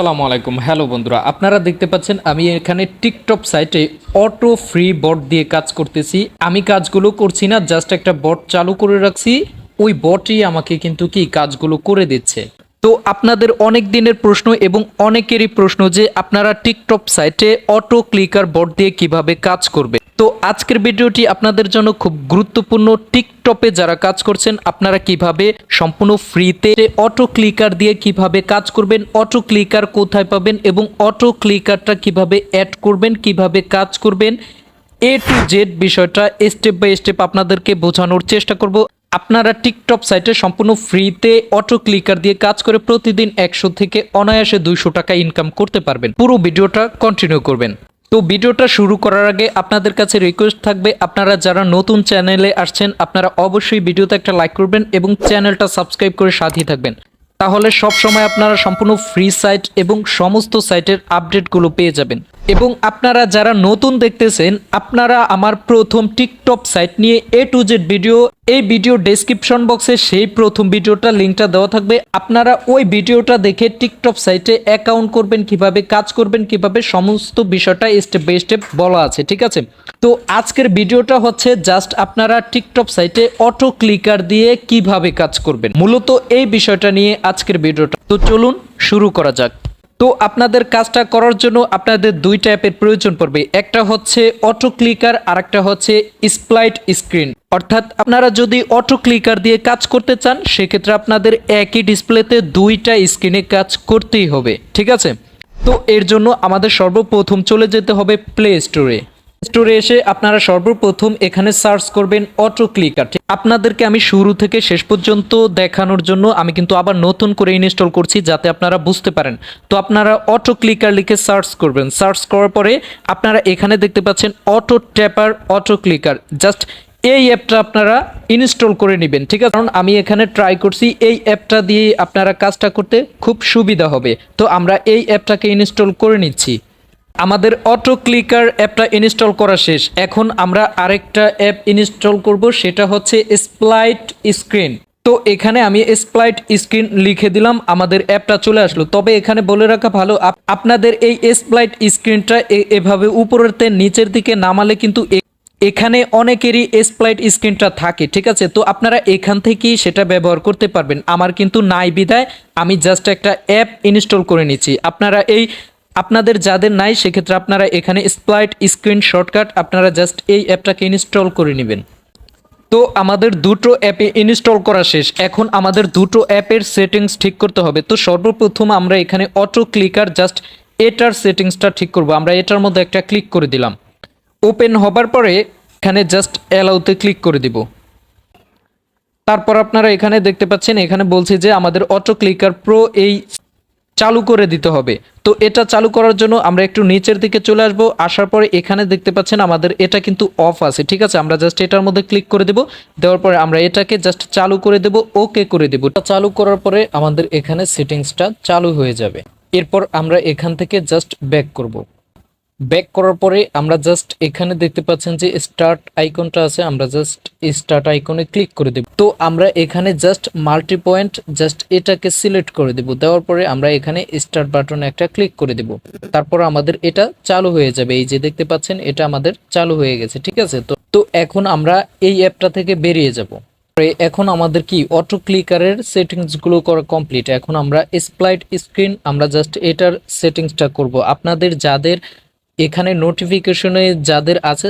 আসসালামু আলাইকুম। হ্যালো বন্ধুরা, আপনারা দেখতে পাচ্ছেন আমি এখানে টিকটক সাইটে অটো ফ্রি বট দিয়ে কাজ করতেছি। আমি কাজগুলো করছি না, জাস্ট একটা বট চালু করে রাখছি। ওই বটই আমাকে কিন্তু কি কাজগুলো করে দিচ্ছে। তো আপনাদের অনেক দিনের প্রশ্ন এবং অনেকেরই প্রশ্ন যে আপনারা টিকটক সাইটে অটো ক্লিকার বট দিয়ে কীভাবে কাজ করবে। তো আজকের ভিডিওটি আপনাদের জন্য খুব গুরুত্বপূর্ণ। টিকটপে যারা কাজ করছেন, আপনারা কীভাবে সম্পূর্ণ ফ্রিতে অটো ক্লিকার দিয়ে কীভাবে কাজ করবেন, অটো ক্লিকার কোথায় পাবেন এবং অটো ক্লিকারটা কীভাবে অ্যাড করবেন, কীভাবে কাজ করবেন এ টু জেড বিষয়টা স্টেপ বাই স্টেপ আপনাদেরকে বোঝানোর চেষ্টা করব। আপনারা টিকটক সাইটে সম্পূর্ণ ফ্রিতে অটো ক্লিকার দিয়ে কাজ করে প্রতিদিন একশো থেকে অনায়াসে দুইশো টাকা ইনকাম করতে পারবেন। পুরো ভিডিওটা কন্টিনিউ করবেন। তো ভিডিওটা শুরু করার আগে আপনাদের কাছে রিকোয়েস্ট থাকবে, আপনারা যারা নতুন চ্যানেলে আসছেন, আপনারা অবশ্যই ভিডিওতে একটা লাইক করবেন এবং চ্যানেলটা সাবস্ক্রাইব করে সাথেই থাকবেন। তাহলে সব সময় আপনারা সম্পূর্ণ ফ্রি সাইট এবং সমস্ত সাইটের আপডেটগুলো পেয়ে যাবেন। এবং আপনারা যারা নতুন দেখতেছেন, আপনারা আমার প্রথম টিকটক সাইট নিয়ে এ টু জেড ভিডিও এই ভিডিও ডেসক্রিপশন বক্সে সেই প্রথম ভিডিওটা লিঙ্কটা দেওয়া থাকবে। আপনারা ওই ভিডিওটা দেখে টিকটক সাইটে অ্যাকাউন্ট করবেন কীভাবে, কাজ করবেন কীভাবে, সমস্ত বিষয়টা স্টেপ বাই স্টেপ বলা আছে, ঠিক আছে? তো আজকের ভিডিওটা হচ্ছে জাস্ট আপনারা টিকটক সাইটে অটো ক্লিকার দিয়ে কীভাবে কাজ করবেন। মূলত এই বিষয়টা নিয়ে আজকের ভিডিওটা তো চলুন শুরু করা যাক। তো আপনাদের কাজটা করার জন্য আপনাদের দুইটা অ্যাপের প্রয়োজন পড়বে। একটা হচ্ছে অটো ক্লিকার আর একটা হচ্ছে স্প্লাইট স্ক্রিন অর্থাৎ আপনারা যদি অটো ক্লিকার দিয়ে কাজ করতে চান, সেক্ষেত্রে আপনাদের একই ডিসপ্লেতে দুইটা স্ক্রিনে কাজ করতেই হবে। ঠিক আছে? তো এর জন্য আমাদের সর্বপ্রথম চলে যেতে হবে প্লে স্টোরে স্টোরে এসে আপনারা সর্বপ্রথম এখানে সার্চ করবেন অটো ক্লিকার আপনাদেরকে আমি শুরু থেকে শেষ পর্যন্ত দেখানোর জন্য আমি কিন্তু আবার নতুন করে ইনস্টল করছি যাতে আপনারা বুঝতে পারেন। তো আপনারা অটো ক্লিকার লিখে সার্চ করবেন। সার্চ করার পরে আপনারা এখানে দেখতে পাচ্ছেন auto tapper auto clicker just এই অ্যাপটা আপনারা ইনস্টল করে নেবেন। ঠিক আছে? কারণ আমি এখানে ট্রাই করছি, এই অ্যাপটা দিয়ে আপনারা কাজটা করতে খুব সুবিধা হবে। তো আমরা এই অ্যাপটাকে ইনস্টল করে নিচ্ছি। আমাদের অটো ক্লিকার অ্যাপটা ইনস্টল করা শেষ। এখন আমরা আরেকটা অ্যাপ ইনস্টল করব, সেটা হচ্ছে স্প্লাইট স্ক্রিন তো এখানে আমি স্প্লাইট স্ক্রিন লিখে দিলাম, আমাদের অ্যাপটা চলে আসলো। তবে এখানে বলে রাখা ভালো আপনাদের এই স্প্লাইট স্ক্রিনটা এভাবে উপরেতে নিচের দিকে নামালে কিন্তু এখানে অনেকেরই স্প্লাইট স্ক্রিনটা থাকে, ঠিক আছে? তো আপনারা এখান থেকেই সেটা ব্যবহার করতে পারবেন। আমার কিন্তু নাই বিদায়, আমি জাস্ট একটা অ্যাপ ইনস্টল করে নিচ্ছি। আপনারা এই আপনাদের যাদের নাই, সেক্ষেত্রে আপনারা এখানে স্প্লাইট স্ক্রিন শর্টকাট আপনারা জাস্ট এই অ্যাপটাকে ইনস্টল করে নেবেন। তো আমাদের দুটো অ্যাপে ইনস্টল করা শেষ। এখন আমাদের দুটো অ্যাপের সেটিংস ঠিক করতে হবে। তো সর্বপ্রথম আমরা এখানে অটো ক্লিকার জাস্ট এটার সেটিংসটা ঠিক করব। আমরা এটার মধ্যে একটা ক্লিক করে দিলাম। ওপেন হবার পরে এখানে জাস্ট অ্যালাউতে ক্লিক করে দিব। তারপর আপনারা এখানে দেখতে পাচ্ছেন, এখানে বলছে যে আমাদের অটো ক্লিকার প্রো এই চালু করে দিতে হবে। তো এটা চালু করার জন্য আমরা একটু নিচের দিকে চলে আসব। আসার পরে এখানে দেখতে পাচ্ছেন আমাদের এটা কিন্তু অফ আছে। ঠিক আছে, আমরা জাস্ট এটার মধ্যে ক্লিক করে দেব। দেওয়ার পরে আমরা এটাকে জাস্ট চালু করে দেব ওকে করে দেব। চালু করার পরে আমাদের এখানে সেটিংসটা চালু হয়ে যাবে। এরপর আমরা এখান থেকে জাস্ট ব্যাক করব। ব্যাক করার পরে আমরা জাস্ট এখানে দেখতে পাচ্ছেন যে স্টার্ট আইকনটা আছে, আমরা জাস্ট স্টার্ট আইকনে ক্লিক করে দেব। তো আমরা এখানে জাস্ট মাল্টি পয়েন্ট জাস্ট এটাকে সিলেক্ট করে দেব। দেওয়ার পরে আমরা এখানে স্টার্ট বাটনে একটা ক্লিক করে দেব। তারপর আমাদের এটা চালু হয়ে যাবে। এই যে দেখতে পাচ্ছেন, এটা আমাদের চালু হয়ে গেছে, ঠিক আছে? তো তো এখন আমরা এই অ্যাপটা থেকে বেরিয়ে যাব। এখন আমাদের কি অটো ক্লিকারের সেটিংসগুলো করা কমপ্লিট এখন আমরা স্প্লাইট স্ক্রিন আমরা জাস্ট এটার সেটিংসটা করব। আপনাদের যাদের এখানে নোটিফিকেশনে যাদের আছে,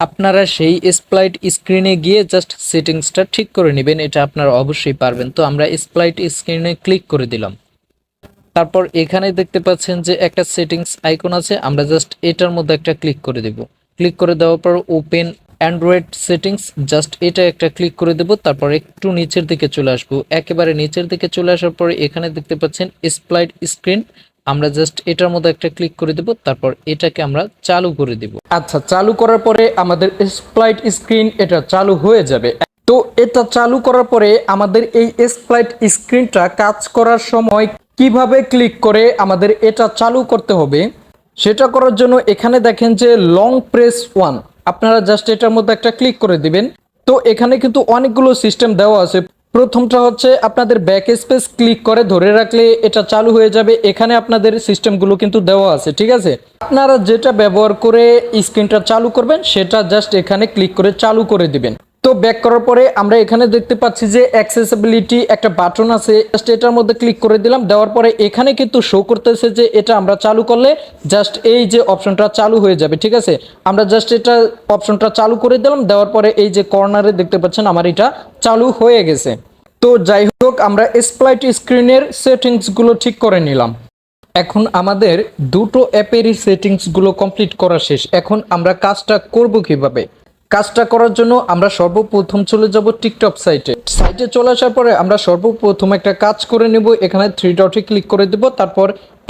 আপনারা সেই স্প্লাইট স্ক্রিনে গিয়ে জাস্ট সেটিংসটা ঠিক করে নেবেন, এটা আপনারা অবশ্যই পারবেন। তো আমরা স্প্লাইট স্ক্রিনে ক্লিক করে দিলাম। তারপর এখানে দেখতে পাচ্ছেন যে একটা সেটিংস আইকন আছে, আমরা জাস্ট এটার মধ্যে একটা ক্লিক করে দেব। ক্লিক করে দেওয়ার পর ওপেন অ্যান্ড্রয়েড সেটিংস জাস্ট এটা একটা ক্লিক করে দেব, তারপর একটু নিচের দিকে চলে আসব। একেবারে নিচের দিকে চলে আসার পরে এখানে দেখতে পাচ্ছেন স্প্লাইট স্ক্রিন আমরা জাস্ট এটার মধ্যে একটা ক্লিক করে দেব, তারপর এটাকে আমরা চালু করে দেব। আচ্ছা চালু করার পরে আমাদের স্প্লাইট স্ক্রিন এটা চালু হয়ে যাবে। তো এটা চালু করার পরে আমাদের এই স্প্লাইট স্ক্রিনটা কাজ করার সময় কীভাবে ক্লিক করে আমাদের এটা চালু করতে হবে, সেটা করার জন্য এখানে দেখেন যে লং প্রেস ওয়ান আপনারা জাস্ট এটার মধ্যে একটা ক্লিক করে দিবেন। তো এখানে কিন্তু অনেকগুলো সিস্টেম দেওয়া আছে। প্রথমটা হচ্ছে আপনাদের ব্যাক স্পেস ক্লিক করে ধরে রাখলে এটা চালু হয়ে যাবে। এখানে আপনাদের সিস্টেমগুলো কিন্তু দেওয়া আছে, ঠিক আছে? আপনারা যেটা ব্যবহার করে স্ক্রিনটা চালু করবেন, সেটা জাস্ট এখানে ক্লিক করে চালু করে দিবেন। তো ব্যাক করার পরে আমরা এখানে দেখতে পাচ্ছি যে অ্যাক্সেসিবিলিটি একটা বাটন আছে। জাস্ট এটার মধ্যে ক্লিক করে দিলাম। দেওয়ার পরে এখানে কিন্তু শো করতেছে যে এটা আমরা চালু করলে জাস্ট এই যে অপশনটা চালু হয়ে যাবে, ঠিক আছে? আমরা জাস্ট এটা অপশনটা চালু করে দিলাম। দেওয়ার পরে এই যে কর্নারে দেখতে পাচ্ছেন আমার এটা চালু হয়ে গেছে। তো যাই হোক, আমরা স্প্লাইট স্ক্রিনের সেটিংসগুলো ঠিক করে নিলাম। এখন আমাদের দুটো অ্যাপেরই সেটিংসগুলো কমপ্লিট করা শেষ। এখন আমরা কাজটা করব কীভাবে? কাজটা করার জন্য আমরা সর্বপ্রথম চলে যাব টিকটক সাইটে। সাইটে চলে আসার পরে আমরা সর্বপ্রথম একটা কাজ করে নেব, এখানে থ্রি ডটে ক্লিক করে দেব, তারপর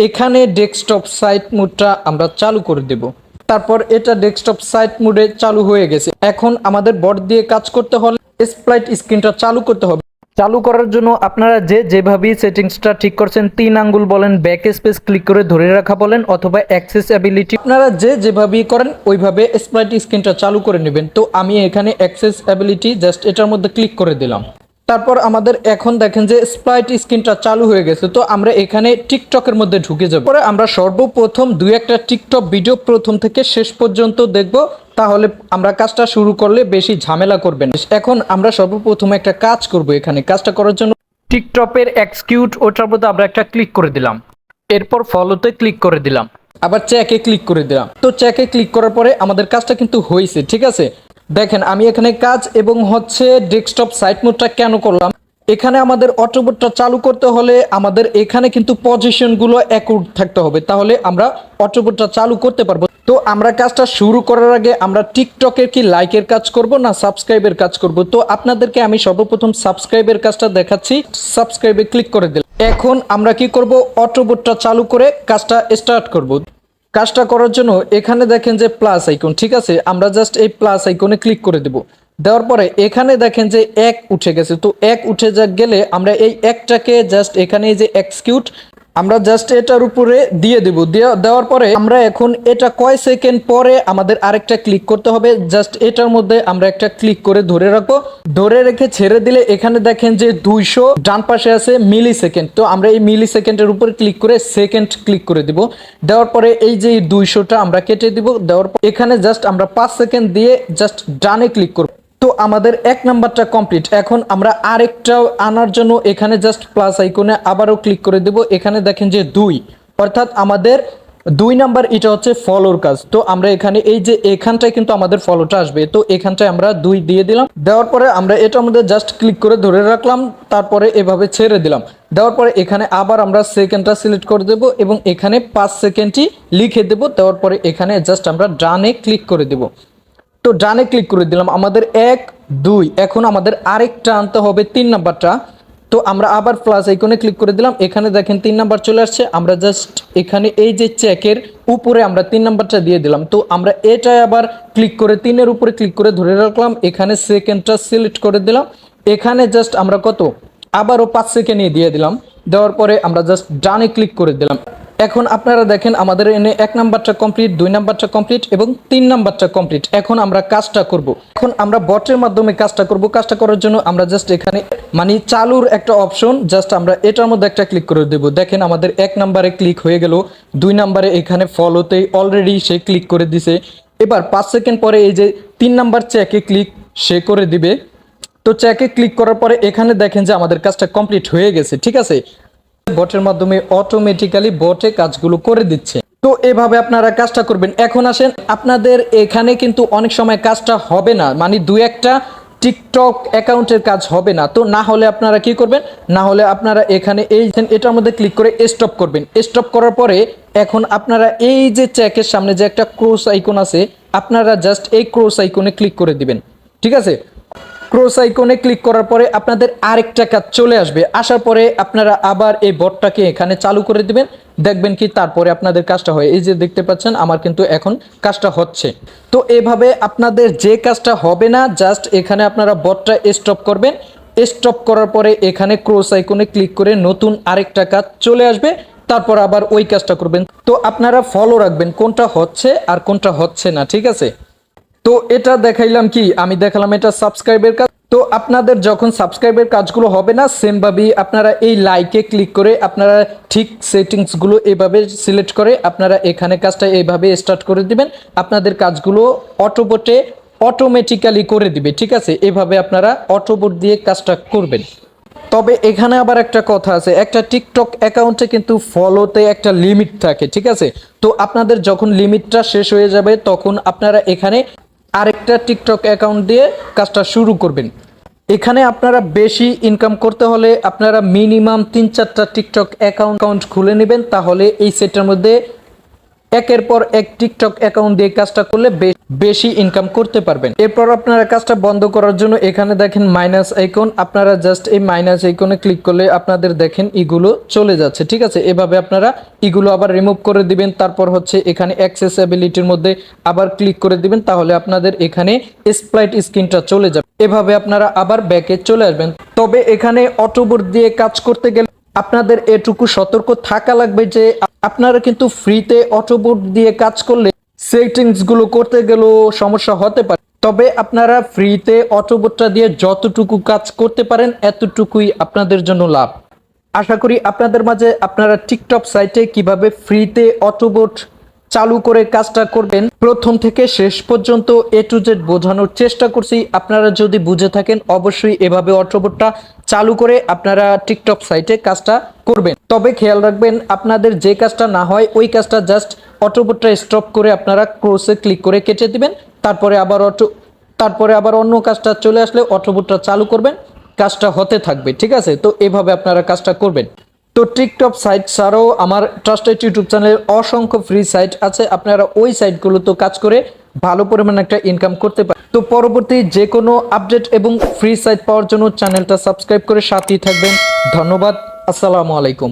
এখানে ডেস্কটপ সাইট মুডটা আমরা চালু করে দেব। তারপর এটা ডেস্কটপ সাইট মুডে চালু হয়ে গেছে। এখন আমাদের বট দিয়ে কাজ করতে হলে স্প্লাইট স্ক্রিনটা চালু করতে হবে। চালু করার জন্য আপনারা যে যেভাবেই সেটিংসটা ঠিক করছেন, তিন আঙ্গুল বলেন ব্যাক স্পেস ক্লিক করে ধরে রাখা বলেন, অথবা অ্যাক্সেসিবিলিটি আপনারা যে যেভাবেই করেন, ওইভাবে স্প্রাইট স্ক্রিনটা চালু করে নেবেন। তো আমি এখানে অ্যাক্সেসিবিলিটি জাস্ট এটার মধ্যে ক্লিক করে দিলাম। তারপর আমাদের এখন দেখেন যে স্প্রাইট স্ক্রিনটা চালু হয়ে গেছে, তো আমরা এখানে টিকটকের মধ্যে ঢুকে যাব। পরে আমরা সর্বপ্রথম দুই একটা টিকটক ভিডিও প্রথম থেকে শেষ পর্যন্ত দেখব, তাহলে আমরা কাজটা শুরু করলে বেশি ঝামেলা করবেন এখন আমরা সর্বপ্রথম একটা কাজ করব এখানে। কাজটা করার জন্য টিকটকের এক্সকিউট ওটার মধ্যে আমরা একটা ক্লিক করে দিলাম। এরপর ফলোতে ক্লিক করে দিলাম। আবার চেকে ক্লিক করে দিলাম। তো চেকে ক্লিক করার পরে আমাদের কাজটা কিন্তু হয়েছে, ঠিক আছে? দেখেন, আমি এখানে কাজ এবং হচ্ছে ডেস্কটপ সাইট মোডটা কেন করলাম? এখানে আমাদের অটোবোটটা চালু করতে হলে আমাদের এখানে কিন্তু পজিশনগুলো অ্যাকুট থাকতে হবে। তাহলে আমরা অটোবোটটা চালু করতে পারব। তো আমরা কাজটা শুরু করার আগে আমরা টিকটকের কি লাইকের কাজ করব না সাবস্ক্রাইবের কাজ করব? তো আপনাদেরকে আমি সর্বপ্রথম সাবস্ক্রাইবের কাজটা দেখাচ্ছি। সাবস্ক্রাইবে ক্লিক করে দিলাম। এখন আমরা কি করব? অটোবোটটা চালু করে কাজটা স্টার্ট করব। কাজটা করার জন্য এখানে দেখেন যে প্লাস আইকন ঠিক আছে? আমরা জাস্ট এই প্লাস আইকনে ক্লিক করে দেব। দেওয়ার পরে এখানে দেখেন যে এক উঠে গেছে। তো এক উঠে যা গেলে আমরা এই একটাকে জাস্ট এখানে যে এক্সকিউট আমরা জাস্ট এটার উপরে দিয়ে দেব। দেওয়া- দেওয়ার পরে আমরা এখন এটা কয় সেকেন্ড পরে আমাদের আরেকটা ক্লিক করতে হবে। জাস্ট এটার মধ্যে আমরা একটা ক্লিক করে ধরে রাখব। ধরে রেখে ছেড়ে দিলে এখানে দেখেন যে দুইশো ডান পাশে আছে মিলি সেকেন্ড তো আমরা এই মিলি সেকেন্ডের উপর ক্লিক করে সেকেন্ড ক্লিক করে দিব। দেওয়ার পরে এই যে দুইশোটা আমরা কেটে দিব। দেওয়ার পর এখানে জাস্ট আমরা পাঁচ সেকেন্ড দিয়ে জাস্ট ডানে ক্লিক করব। তো আমাদের এক নাম্বারটা কমপ্লিট এখন আমরা আরেকটাও আনার জন্য এখানে জাস্ট প্লাস আইকনে আবারও ক্লিক করে দেব। এখানে দেখেন যে দুই। অর্থাৎ আমাদের দুই নাম্বার এটা হচ্ছে ফলোর কাজ। তো আমরা এখানে এই যে এখানটায় কিন্তু আমাদের ফলোটা আসবে। তো এখানটায় আমরা দুই দিয়ে দিলাম। দেওয়ার পরে আমরা এটার মধ্যে জাস্ট ক্লিক করে ধরে রাখলাম। তারপরে এভাবে ছেড়ে দিলাম। দেওয়ার পরে এখানে আবার আমরা সেকেন্ডটা সিলেক্ট করে দেব এবং এখানে পাঁচ সেকেন্ডই লিখে দেব। দেওয়ার পরে এখানে জাস্ট আমরা ডানে ক্লিক করে দেব। তো ডানে ক্লিক করে দিলাম, আমাদের এক, দুই, এখন আমাদের আরেকটা আনতে হবে তিন নাম্বারটা। তো আমরা আবার প্লাস আইকনে ক্লিক করে দিলাম, এখানে দেখেন তিন নাম্বার চলে আসছে, আমরা জাস্ট এখানে এই যে চেকের উপরে আমরা তিন নাম্বারটা দিয়ে দিলাম। তো আমরা এটাই আবার ক্লিক করে তিনের উপরে ক্লিক করে ধরে রাখলাম, এখানে সেকেন্ডটা সিলেক্ট করে দিলাম। এখানে জাস্ট আমরা কত? আবারও পাঁচ সেকেন্ডে দিয়ে দিলাম, দেওয়ার পরে আমরা জাস্ট ডানে ক্লিক করে দিলাম। এখন আপনারা দেখেন আমাদের এনে এক নাম্বারটা কমপ্লিট দুই নাম্বারটা কমপ্লিট এবং তিন নাম্বারটা কমপ্লিট এখন আমরা কাজটা করব। এখন আমরা বটের মাধ্যমে কাজটা করব। কাজটা করার জন্য আমরা জাস্ট এখানে মানে চালুর একটা অপশন জাস্ট আমরা এটার মধ্যে একটা ক্লিক করে দেব। দেখেন আমাদের এক নাম্বারে ক্লিক হয়ে গেল। দুই নাম্বারে এখানে ফলোতে অলরেডি সে ক্লিক করে দিছে। এবার পাঁচ সেকেন্ড পরে এই যে তিন নাম্বার চেকে ক্লিক সে করে দিবে। তো চেকে ক্লিক করার পরে এখানে দেখেন যে আমাদের কাজটা কমপ্লিট হয়ে গেছে। ঠিক আছে? বটের মাধ্যমে অটোমেটিক্যালি বটে কাজগুলো করে দিচ্ছে। তো এভাবে আপনারা কাজটা করবেন। এখন আসেন, আপনাদের এখানে কিন্তু অনেক সময় কাজটা হবে না। মানে দু একটা টিকটক অ্যাকাউন্টের কাজ হবে না। তো না হলে আপনারা কি করবেন? না হলে আপনারা এখানে এই এটার মধ্যে ক্লিক করে স্টপ করবেন। স্টপ করার পরে এখন আপনারা এই যে চেকের সামনে যে একটা ক্রোস আইকন আছে, আপনারা জাস্ট এই ক্রোস আইকনে ক্লিক করে দিবেন। ঠিক আছে? ক্রোস আইকনে ক্লিক করার পরে আপনাদের আরেকটা কাজ চলে আসবে। আসার পরে আপনারা আবার এই বটটাকে এখানে চালু করে দিবেন। দেখবেন কি তারপরে আপনাদের কাজটা হয়। এই যে দেখতে পাচ্ছেন, আমার কিন্তু এখন কাজটা হচ্ছে। তো এভাবে আপনাদের যে কাজটা হবে না, জাস্ট এখানে আপনারা বটটা স্টপ করবেন। স্টপ করার পরে এখানে ক্রোস আইকনে ক্লিক করে নতুন আরেকটা কাজ চলে আসবে। তারপর আবার ওই কাজটা করবেন। তো আপনারা ফলো রাখবেন কোনটা হচ্ছে আর কোনটা হচ্ছে না, ঠিক আছে? তো এটা দেখাইলাম কি? আমি দেখালাম এটা সাবস্ক্রাইবের কাজ। তো আপনাদের যখন সাবস্ক্রাইবের কাজগুলো হবে না, সেমভাবেই আপনারা এই লাইকে ক্লিক করে আপনারা ঠিক সেটিংসগুলো এভাবে সিলেক্ট করে আপনারা এখানে কাজটা এইভাবে স্টার্ট করে দিবেন। আপনাদের কাজগুলো অটোবোটে অটোমেটিক্যালি করে দিবে, ঠিক আছে? এভাবে আপনারা অটোবোট দিয়ে কাজটা করবেন। তবে এখানে আবার একটা কথা আছে, একটা টিকটক অ্যাকাউন্টে কিন্তু ফলোতে একটা লিমিট থাকে, ঠিক আছে? তো আপনাদের যখন লিমিটটা শেষ হয়ে যাবে, তখন আপনারা এখানে আরেকটা টিকটক অ্যাকাউন্ট দিয়ে কাজটা শুরু করবেন। এখানে আপনারা বেশি ইনকাম করতে হলে আপনারা মিনিমাম তিন চারটা টিকটক অ্যাকাউন্ট খুলে নেবেন, তাহলে এই সেটের মধ্যে একের পর এক টিকটক অ্যাকাউন্ট দিয়ে কাজটা করলে বেশি ইনকাম করতে পারবেন। এরপর আপনারা কাজটা বন্ধ করার জন্য এখানে দেখেন মাইনাস আইকন আপনারা জাস্ট এই মাইনাস আইকনে ক্লিক করলে আপনাদের দেখেন ইগুলো চলে যাচ্ছে, ঠিক আছে? এভাবে আপনারা ইগুলো আবার রিমুভ করে দিবেন। তারপর হচ্ছে এখানে অ্যাক্সেসিবিলিটির মধ্যে আবার ক্লিক করে দিবেন। তাহলে আপনাদের এখানে স্প্লাইট স্ক্রিনটা চলে যাবে। এভাবে আপনারা আবার ব্যাকে চলে আসবেন। তবে এখানে অটোবোর্ড দিয়ে কাজ করতে গেলে আপনাদের এটুকু সতর্ক থাকা লাগবে যে আপনারা কিন্তু ফ্রিতে অটোবোট দিয়ে কাজ করলে সেটিংসগুলো করতে গেলেও সমস্যা হতে পারে। তবে আপনারা ফ্রিতে অটোবোটটা দিয়ে যতটুকু কাজ করতে পারেন, এতটুকুই আপনাদের জন্য লাভ। আশা করি আপনাদের মাঝে আপনারা টিকটক সাইটে কীভাবে ফ্রিতে অটোবোট চালু করে কাজটা করবেন। প্রথম থেকে শেষ পর্যন্ত এ টু জেড বোঝানোর চেষ্টা করছি। আপনারা যদি বুঝে থাকেন, অবশ্যই এভাবে অটোবোটটা চালু করে আপনারা টিকটক সাইটে কাজটা করবেন। তবে খেয়াল রাখবেন, আপনাদের যে কাজটা না হয়, ওই কাজটা জাস্ট অটোবোটটা স্টপ করে আপনারা ক্রোসে ক্লিক করে কেটে দিবেন। তারপরে আবার অটো, তারপরে আবার অন্য কাজটা চলে আসলে অটোবোটটা চালু করবেন। কাজটা হতে থাকবে, ঠিক আছে? তো এভাবে আপনারা কাজটা করবেন। তো টিকটপ সাইট ছাড়াও আমার ট্রাস্টেড ইউটিউব চ্যানেলের অসংখ্য ফ্রি সাইট আছে। আপনারা ওই সাইটগুলোতে কাজ করে ভালো পরিমাণ একটা ইনকাম করতে পারেন তো পরবর্তী যে কোনো আপডেট এবং ফ্রি সাইট পাওয়ার জন্য চ্যানেলটা সাবস্ক্রাইব করে সাথেই থাকবেন। ধন্যবাদ। আসসালামু আলাইকুম।